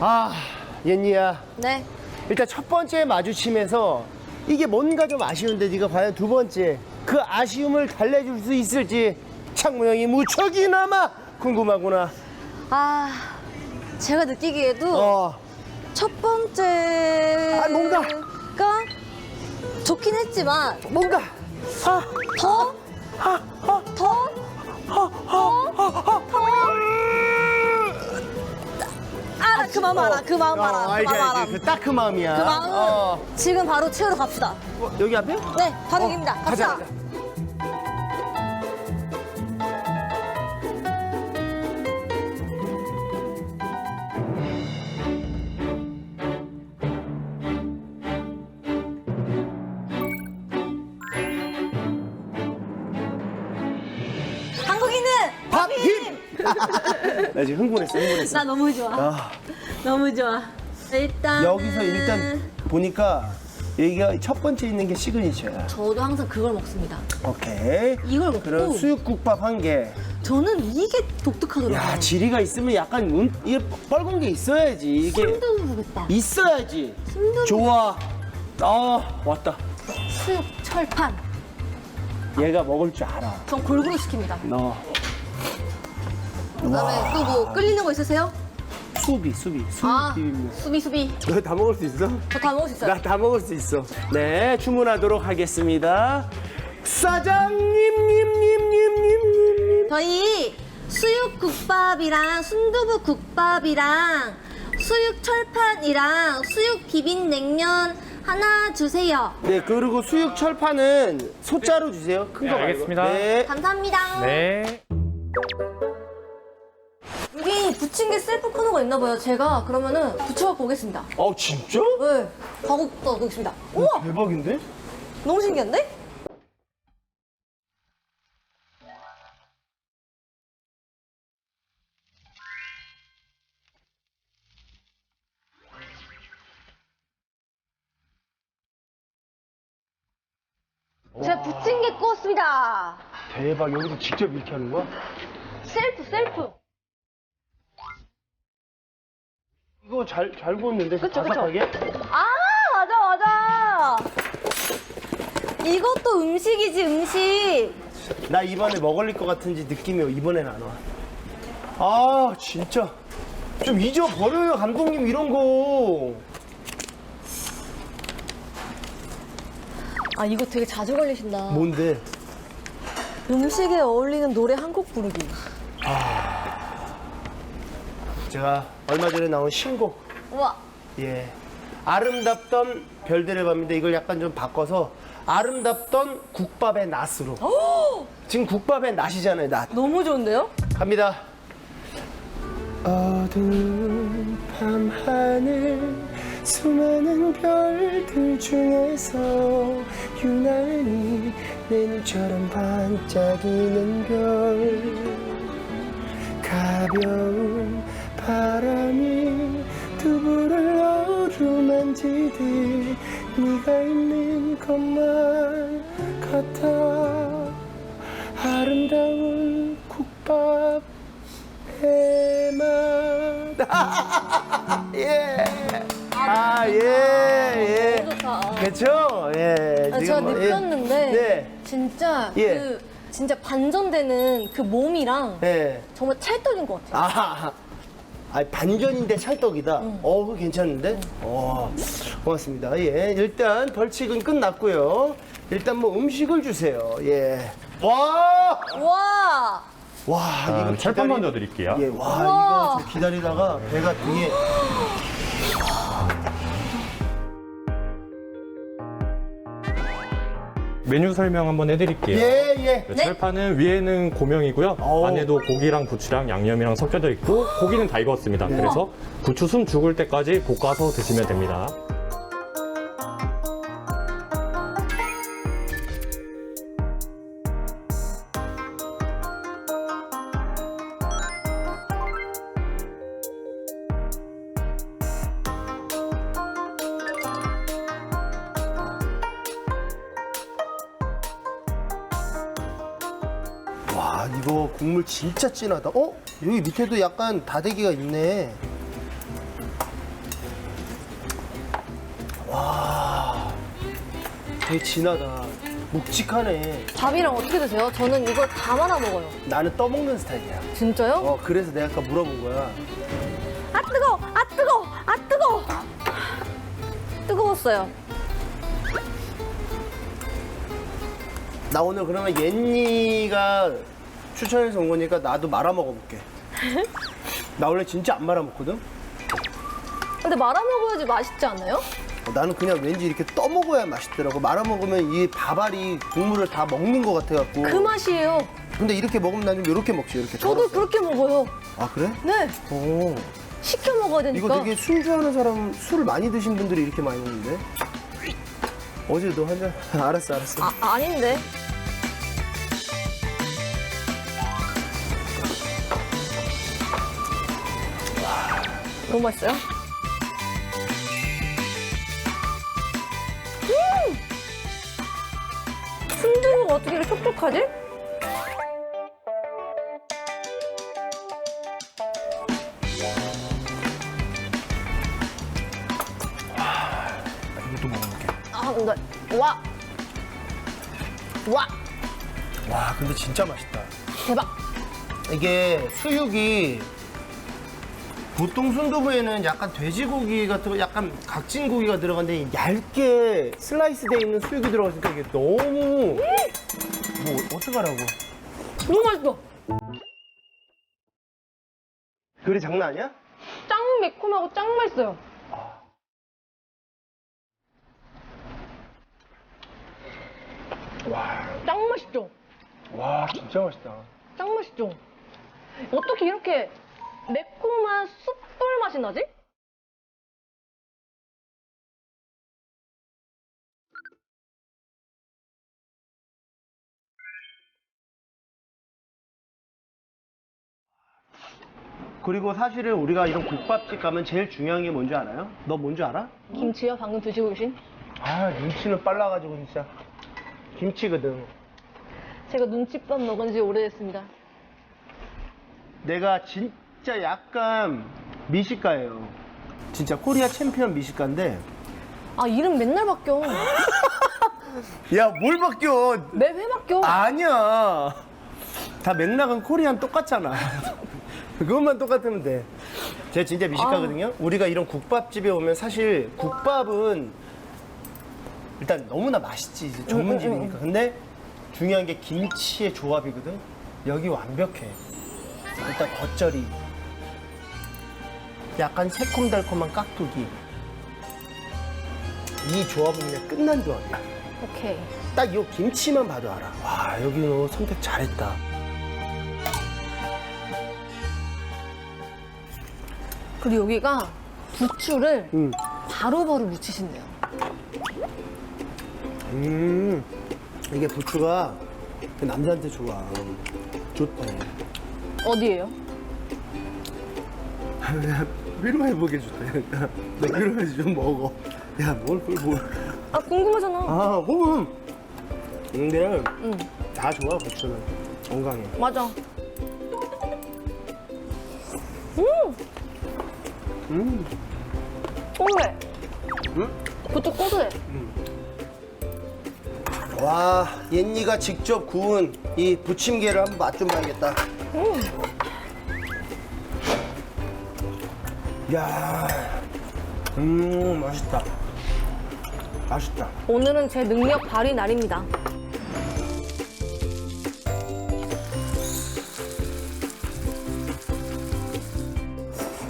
아, yen니야. 네. 일단 첫 번째 마주침에서 이게 뭔가 좀 아쉬운데 네가 과연 두 번째 그 아쉬움을 달래줄 수 있을지 창무 형이 무척이나마 궁금하구나. 아, 제가 느끼기에도 어, 첫 번째가 아, 뭔가. 좋긴 했지만 뭔가 아, 더? 더? 알아, 그 마음 알아, 그 마음 알아, 어, 그 알지, 마음 알아. 알지. 그 딱 그 마음이야. 그 마음 어. 지금 바로 채우러 갑시다. 어, 여기 앞에? 네, 바로 어, 여기입니다. 가자, 갑시다. 가자. 한국인은 밥힘! 나 지금 흥분했어, 흥분했어. 나 너무 좋아. 아, 너무 좋아. 일단 여기서 일단 보니까 여기가 첫 번째 있는 게 시그니처야. 저도 항상 그걸 먹습니다. 오케이. 이걸 먹고 그럼 수육국밥 한 개. 저는 이게 독특하더라고요. 야, 지리가 있으면 약간 눈, 이게 뻘건 게 있어야지. 이게 힘들어 보겠다. 있어야지. 힘들어. 좋아. 아, 왔다. 수육 철판. 얘가 먹을 줄 알아. 전 골고루 시킵니다. 너 그다음에 또 뭐 끌리는 거 있으세요? 수비, 수비, 수비 아, 비빔면. 수비 수비. 너 다 먹을 수 있어? 저 다 먹을 수 있어요. 나 다 먹을 수 있어. 네, 주문하도록 하겠습니다. 사장님, 님, 님, 님, 님, 님. 저희 수육 국밥이랑 순두부 국밥이랑 수육 철판이랑 수육 비빔 냉면 하나 주세요. 네, 그리고 수육 철판은 소자로 주세요. 큰 거 네, 말고. 알겠습니다. 네. 감사합니다. 네. 여기 부침개 셀프 코너가 있나 봐요. 제가 그러면은 붙여갖고 오겠습니다. 어, 진짜? 네, 가고 오겠습니다. 우와, 대박인데? 너무 신기한데? 제가 부침개 구웠습니다. 대박, 여기서 직접 이렇게 하는 거야? 셀프, 셀프. 이거 잘, 잘 구웠는데, 그쵸, 그쵸. 바삭하게? 아, 맞아, 맞아. 이것도 음식이지, 음식. 나 이번에 먹을릴 것 같은지 느낌이 이번에는 안 와. 아, 진짜. 좀 잊어버려요, 감독님, 이런 거. 아, 이거 되게 자주 걸리신다. 뭔데? 음식에 어울리는 노래 한 곡 부르기. 제가 얼마 전에 나온 신곡, 우와. 예. 아름답던 별들의 밤인데 이걸 약간 좀 바꿔서 아름답던 국밥의 낫으로. 지금 국밥의 낫이잖아요, 낫. 너무 좋은데요? 갑니다. 어두운 밤 하늘 수많은 별들 중에서 유난히 내 눈처럼 반짝이는 별 가벼운 바람이 두부를 어루만지듯 네가 있는 것만 같아 아름다운 국밥 해맛 예. 아, 예, 예. 너무 좋다. 그쵸? 예. 아, 지금 제가 뭐, 예. 느꼈는데 네. 진짜 예. 그 진짜 반전되는 그 몸이랑 예. 정말 찰떡인 것 같아요. 아, 아 반전인데 찰떡이다. 어, 그거 괜찮은데? 어, 고맙습니다. 예. 일단 벌칙은 끝났고요. 일단 뭐 음식을 주세요. 예. 와! 와, 와, 자, 이거 철판 기다리- 먼저 드릴게요. 예, 와. 이거 저 기다리다가 배가 등에 메뉴 설명 한번 해드릴게요. 예, 예. 네, 철판은 위에는 고명이고요. 오. 안에도 고기랑 부추랑 양념이랑 섞여져 있고 고기는 다 익었습니다. 그래서 부추 숨 죽을 때까지 볶아서 드시면 됩니다. 와, 이거 국물 진짜 진하다. 어? 여기 밑에도 약간 다대기가 있네. 되게 진하다. 묵직하네. 밥이랑 어떻게 드세요? 저는 이거 다 말아 먹어요. 나는 떠먹는 스타일이야. 진짜요? 어, 그래서 내가 아까 물어본 거야. 아 뜨거! 아 뜨거! 아 뜨거! 뜨거웠어요. 나 오늘 그러면 옌니가 추천해서 온 거니까 나도 말아 먹어볼게. 나 원래 진짜 안 말아 먹거든? 근데 말아 먹어야지 맛있지 않나요? 어, 나는 그냥 왠지 이렇게 떠먹어야 맛있더라고. 말아 먹으면 이 밥알이 국물을 다 먹는 것 같아갖고. 그 맛이에요. 근데 이렇게 먹으면 난좀 이렇게 먹지, 이렇게. 저도 덜어서. 그렇게 먹어요. 아, 그래? 네. 오. 시켜 먹어야 되니까. 이거 되게 술 좋아하는 사람, 술을 많이 드신 분들이 이렇게 많이 먹는데? 어제 너 한 잔? 알았어, 알았어. 아, 아닌데. 너무 맛있어요? 음! 순두부가 어떻게 이렇게 촉촉하지? 이것도 먹어볼게. 아, 근데, 와! 와! 와, 근데 진짜 맛있다. 대박! 이게 수육이 보통 순두부에는 약간 돼지고기 같은 거 약간 각진 고기가 들어간데 얇게 슬라이스 돼 있는 수육이 들어가니까 이게 너무 뭐 어떡하라고 너무 맛있어! 그래 장난 아니야? 짱 매콤하고 짱 맛있어요. 와, 짱 맛있죠? 와 진짜 맛있다 짱 맛있죠? 어떻게 이렇게 매콤한 숯불 맛이 나지? 그리고 사실은 우리가 이런 국밥집 가면 제일 중요한 게 뭔지 알아요? 너 뭔지 알아? 김치요? 방금 드시고 계신? 아 눈치는 빨라가지고 진짜 김치거든 제가 눈칫밥 먹은 지 오래됐습니다. 내가 진 짜 약간 미식가예요 진짜 코리아 챔피언 미식가인데 아, 이름 맨날 바뀌어. 야 뭘 바뀌어 매회 바뀌어. 아니야. 다 맥락은 코리안 똑같잖아. 그것만 똑같으면 돼. 제가 진짜 미식가거든요. 우리가 이런 국밥집에 오면 사실 국밥은 일단 너무나 맛있지. 이제 전문집이니까. 근데 중요한 게 김치의 조합이거든. 여기 완벽해. 일단 겉절이. 약간 새콤달콤한 깍두기. 이 조합은 그냥 끝난 조합이야. 오케이. 딱 이 김치만 봐도 알아. 와, 여기 너 선택 잘했다. 그리고 여기가 부추를 음. 바로바로 묻히신대요. 음. 이게 부추가 그 남자한테 좋아. 좋대. 어디예요? 위로해 보게 좋대. 너 위로해서 좀 먹어. 야, 뭘, 뭘, 뭘. 아, 궁금하잖아. 아, 호흡. 근데 응, 다 좋아, 부추는. 건강해. 맞아. 음. 고소해. 응? 부추 고소해. 와, 옌니가 직접 구운 이 부침개를 한번 맛 좀 봐야겠다. 야, 음, 맛있다. 맛있다. 오늘은 제 능력 발휘 날입니다.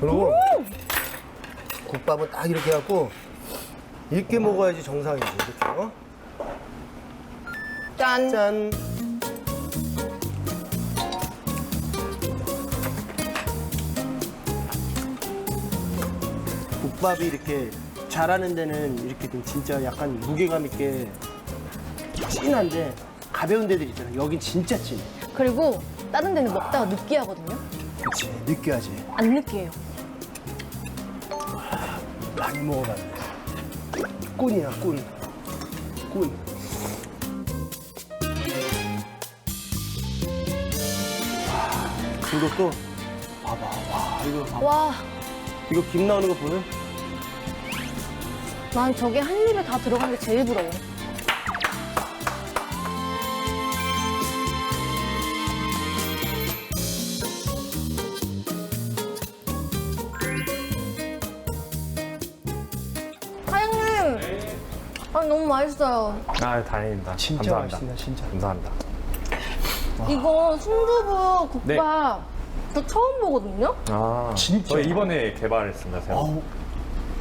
그리고 국밥은 딱 이렇게 해갖고 이렇게 먹어야지 정상이지. 이렇게. 어? 짠. 짠. 국밥이 이렇게 잘하는 데는 이렇게 좀 진짜 약간 무게감 있게 진한데 가벼운 데들 있잖아. 여긴 진짜 찐. 그리고 다른 데는 먹다가 느끼하거든요. 그치. 느끼하지. 안 느끼해요. 많이 먹어봤네. 꾼이야, 꾼. 꾼. 와, 이것도 봐봐. 와, 이거 봐봐. 와, 이거 김 나오는 거 보는? 난 저게 한 입에 다 들어간 게 제일 부러워. 사장님, 아 너무 맛있어요. 아, 다행입니다. 진짜 감사합니다. 맛있습니다, 진짜. 감사합니다. 이거 순두부 국밥 네. 저 처음 보거든요. 아, 진짜? 저희 이번에 개발했습니다. 새로. 어우,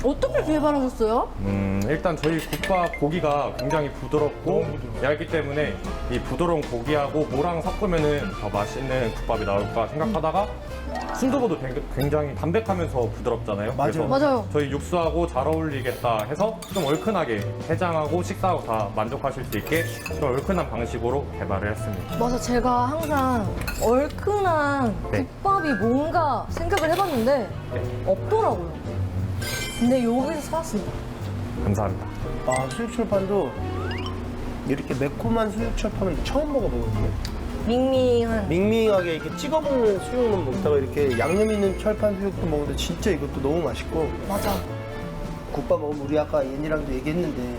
어떻게 개발하셨어요? 음, 일단 저희 국밥 고기가 굉장히 부드럽고 얇기 때문에 이 부드러운 고기하고 뭐랑 섞으면은 더 맛있는 국밥이 나올까 생각하다가 순두부도 굉- 굉장히 담백하면서 부드럽잖아요. 맞아요. 그래서 맞아요. 저희 육수하고 잘 어울리겠다 해서 좀 얼큰하게 해장하고 식사하고 다 만족하실 수 있게 좀 얼큰한 방식으로 개발을 했습니다. 맞아, 제가 항상 얼큰한 네. 국밥이 뭔가 생각을 해봤는데 네, 없더라고요. 근데 여기서 사왔습니다. 감사합니다. 아, 수육철판도 이렇게 매콤한 수육철판은 처음 먹어보거든요. 밍밍한. 밍밍하게 이렇게 찍어 먹는 수육만 먹다가 이렇게 양념 있는 철판 수육도 먹는데 진짜 이것도 너무 맛있고 맞아. 국밥 먹으면 우리 아까 얘니랑도 얘기했는데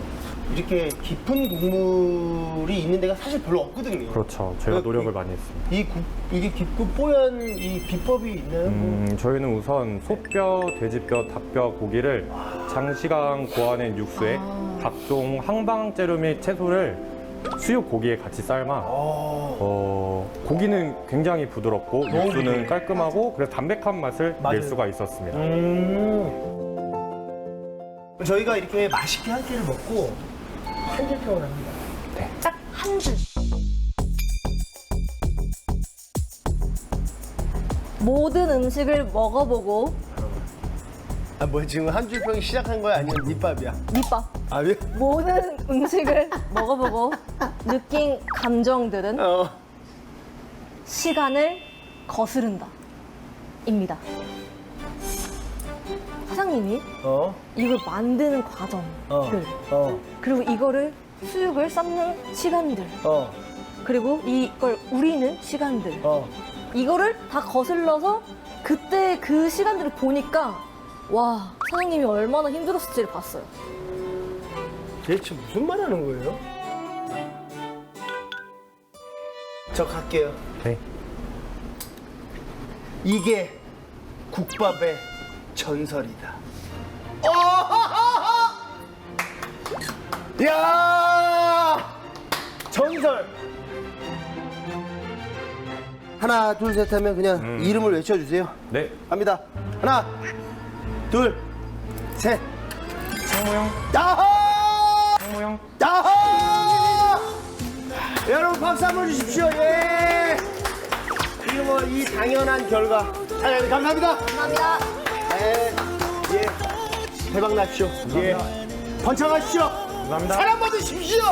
이렇게 깊은 국물이 있는 데가 사실 별로 없거든요. 그렇죠. 저희가 그- 노력을 많이 했습니다. 이 국, 이게 깊고 뽀얀 이 비법이 있나요? 음, 저희는 우선 소뼈, 돼지뼈, 닭뼈 고기를 장시간 고아낸 육수에 아. 각종 항방 재료 및 채소를 수육 고기에 같이 삶아 어, 어, 고기는 굉장히 부드럽고 너무 육수는 부드러워요. 깔끔하고 그래서 담백한 맛을 맞아요. 낼 수가 있었습니다. 음. 저희가 이렇게 맛있게 한 끼를 먹고 한줄 평을 합니다. 딱한 줄. 모든 음식을 먹어보고 아, 뭐 지금 한 줄 평이 시작한 거야? 아니면 밑밥이야? 밑밥. 아, 왜? 모든 음식을 먹어보고 느낀 감정들은 어. 시간을 거스른다. 입니다. 사장님이 어? 이걸 만드는 과정들, 어. 어. 그리고 이거를 수육을 삶는 시간들, 어. 그리고 이걸 우리는 시간들, 어. 이거를 다 거슬러서 그때 그 시간들을 보니까 와 사장님이 얼마나 힘들었을지를 봤어요. 대체 무슨 말 하는 거예요? 저 갈게요. 네. 이게 국밥의 전설이다. 어! 야! 전설. 하나, 둘, 셋 하면 그냥 음. 이름을 외쳐주세요. 네. 갑니다. 하나, 둘, 셋. 창모형, 야호! 창모형. 야호! 여러분 박수 한번 주십시오. 예. 뭐이 당연한 결과. 사장님 감사합니다. 감사합니다. 예. 예. 대박 나십시오. 예. 번창하십시오. 감사합니다. 사랑 받으십시오.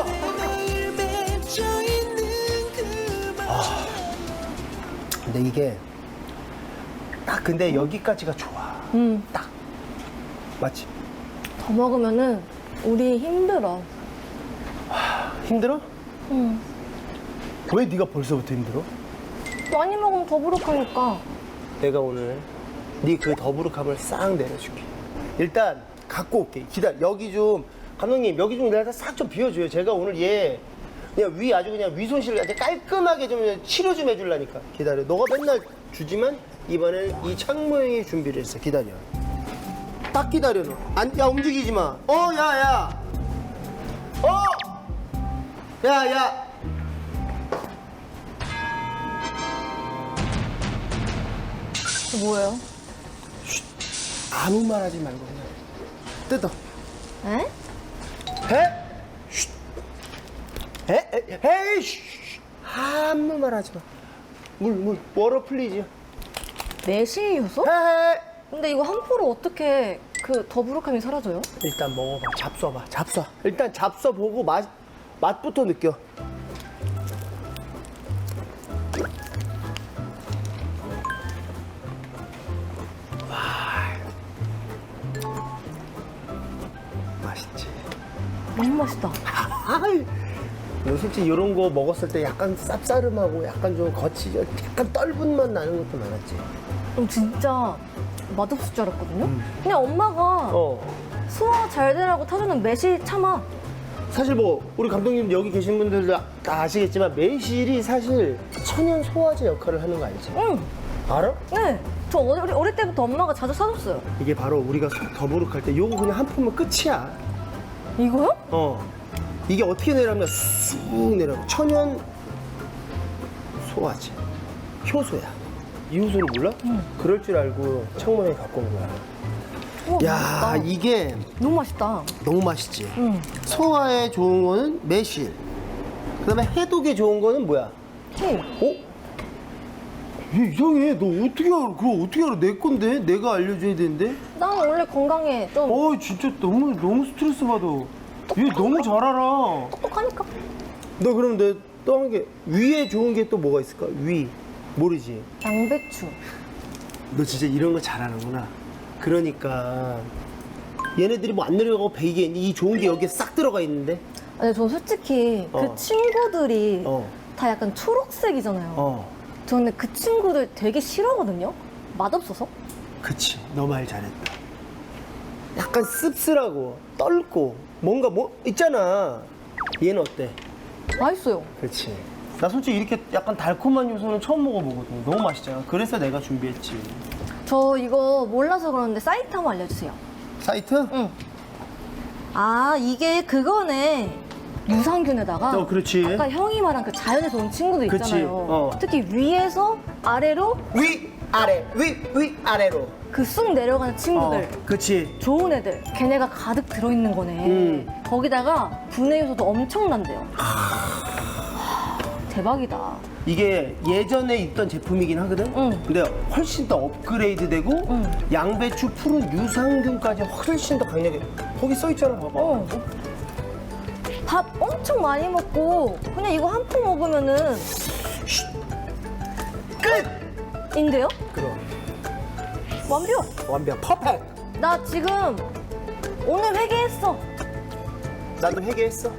아. 근데 이게 딱 근데 여기까지가 좋아. 음, 맞지? 더 먹으면은 우리 힘들어. 힘들어? 음, 왜 네가 벌써부터 힘들어? 많이 먹으면 더부룩하니까. 내가 오늘 네 그 더부룩함을 싹 내려줄게. 일단 갖고 올게. 기다려. 여기 좀 감독님 여기 좀 내가 싹 좀 비워줘요. 제가 오늘 얘 그냥 위 아주 그냥 위 손실을 아주 깔끔하게 좀 치료 좀 해줄라니까. 기다려. 너가 맨날 주지만 이번엔 이 창모형이 준비를 했어. 기다려. 딱 기다려 너. 안, 야 움직이지 마. 어, 야, 야. 어, 야, 야. 뭐예요? 아무 말 하지 말고 그냥 뜯어. 에? 해? 쉿. 해? 에? 헤이 쉿. 아무 말 하지 마. 물, 물. 워러 플리즈. 내시효소? 헤헤. 근데 이거 한 포로 어떻게 그 더부룩함이 사라져요? 일단 먹어봐. 잡숴봐. 잡숴. 일단 잡숴보고 맛, 맛부터 느껴. 너무 맛있다. 아이, 너 솔직히 이런 거 먹었을 때 약간 쌉싸름하고 약간 좀 거치, 약간 떫은 맛 나는 것도 많았지. 음, 진짜 맛없을 줄 알았거든요? 그냥 엄마가 어. 소화 잘 되라고 타주는 매실 참아. 사실 뭐 우리 감독님 여기 계신 분들도 다 아시겠지만 매실이 사실 천연 소화제 역할을 하는 거 알지? 응. 알아? 네. 저 어릴, 어릴 때부터 엄마가 자주 사줬어요. 이게 바로 우리가 속 더부룩할 때 요거 그냥 한 푼면 끝이야. 이거요? 어. 이게 어떻게 내려면 쑥 내려가. 천연 소화제. 효소야. 이 효소를 몰라? 그럴 줄 알고 창문에 갖고 온 거야. 우와, 야, 맛있다. 이게 너무 맛있다. 너무 맛있지. 응. 소화에 좋은 거는 매실. 그다음에 해독에 좋은 거는 뭐야? 힐. 어? 얘 이상해. 너 어떻게 알아? 그거 어떻게 알아? 내 건데? 내가 알려줘야 되는데? 난 원래 건강에 좀 어, 진짜 너무 너무 스트레스 받아. 얘 너무 잘 알아. 똑똑하니까. 너 그럼 내또 한 게 위에 좋은 게 또 뭐가 있을까? 위 모르지. 양배추. 너 진짜 이런 거 잘하는구나. 그러니까 얘네들이 뭐 안 내려가고 베이게 이 좋은 게 여기에 싹 들어가 있는데. 아니, 저 솔직히 어. 그 친구들이 어. 다 약간 초록색이잖아요. 어. 저 근데 그 친구들 되게 싫어하거든요. 맛없어서. 그치. 너 말 잘했다. 약간 씁쓸하고 떨고 뭔가 뭐 있잖아. 얘는 어때? 맛있어요. 그렇지. 나 솔직히 이렇게 약간 달콤한 요소는 처음 먹어보거든. 너무 맛있잖아. 그래서 내가 준비했지. 저 이거 몰라서 그러는데 사이트 한번 알려주세요. 사이트? 응. 아, 이게 그거네. 유산균에다가 어, 그렇지. 아까 형이 말한 그 자연에서 온 친구들 그치, 있잖아요. 어. 특히 위에서 아래로 위 아래 위 위 아래로. 그 쑥 내려가는 친구들. 어, 그치. 좋은 애들. 걔네가 가득 들어있는 거네. 음. 거기다가 분해 요소도 엄청난데요. 대박이다. 이게 예전에 있던 제품이긴 하거든. 응. 근데 훨씬 더 업그레이드되고 응. 양배추 푸른 유산균까지 훨씬 더 강력해. 거기 써 있잖아, 봐봐. 어. 밥 엄청 많이 먹고 그냥 이거 한포 먹으면은 끝. 인데요? 그럼 완벽. 완벽 퍼펙트. 나 지금 오늘 회개했어. 나도 회개했어.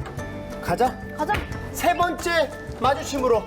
가자. 가자. 세 번째 마주침으로.